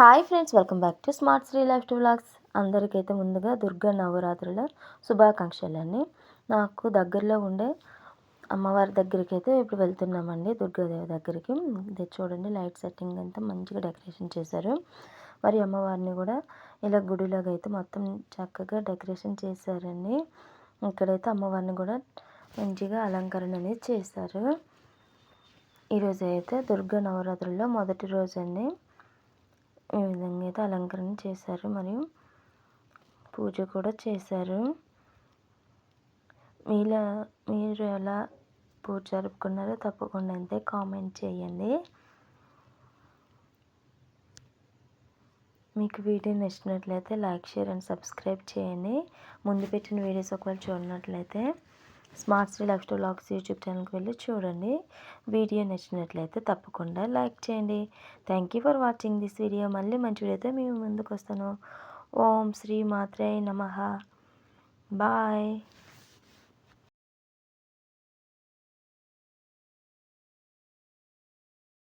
Hi friends welcome back to smart Sri life to vlogs. అందరికైతే ముందుగా దుర్గా నవరాత్రుల శుభాకాంక్షలన్నీ నాకు దగ్గరలో ఉండే అమ్మవారి దగ్గరికి అయితే ఇప్పుడు వెళ్తున్నామండి దుర్గాదేవి దగ్గరికి. ఇది చూడండి లైట్ సెట్టింగ్ అంతా మంచిగా డెకరేషన్ చేశారు. మరి అమ్మవారిని కూడా ఇలా గుడిలాగా అయితే మొత్తం చక్కగా డెకరేషన్ చేశారండి. ఇక్కడైతే అమ్మవారిని కూడా మంచిగా అలంకరణ అనేది చేశారు. ఈరోజు అయితే దుర్గా నవరాత్రుల్లో మొదటి రోజు అండి ఈ విధంగా అయితే అలంకరణ చేశారు. మరియు పూజ కూడా చేశారు. మీలా మీరు ఎలా పూజ జరుపుకున్నారో తప్పకుండా అయితే కామెంట్ చేయండి. మీకు వీడియో నచ్చినట్లయితే లైక్ షేర్ అండ్ సబ్స్క్రైబ్ చేయండి. ముందు పెట్టిన వీడియోస్ ఒకవేళ చూడనట్లయితే smart Sri life style YouTube ఛానల్కి వెళ్ళి చూడండి. వీడియో నచ్చినట్లయితే తప్పకుండా లైక్ చేయండి. Thank you for watching this video మళ్ళీ మంచి వీడియోతో మేము ముందుకు వస్తాను. ఓం శ్రీ మాత్రే నమ. బాయ్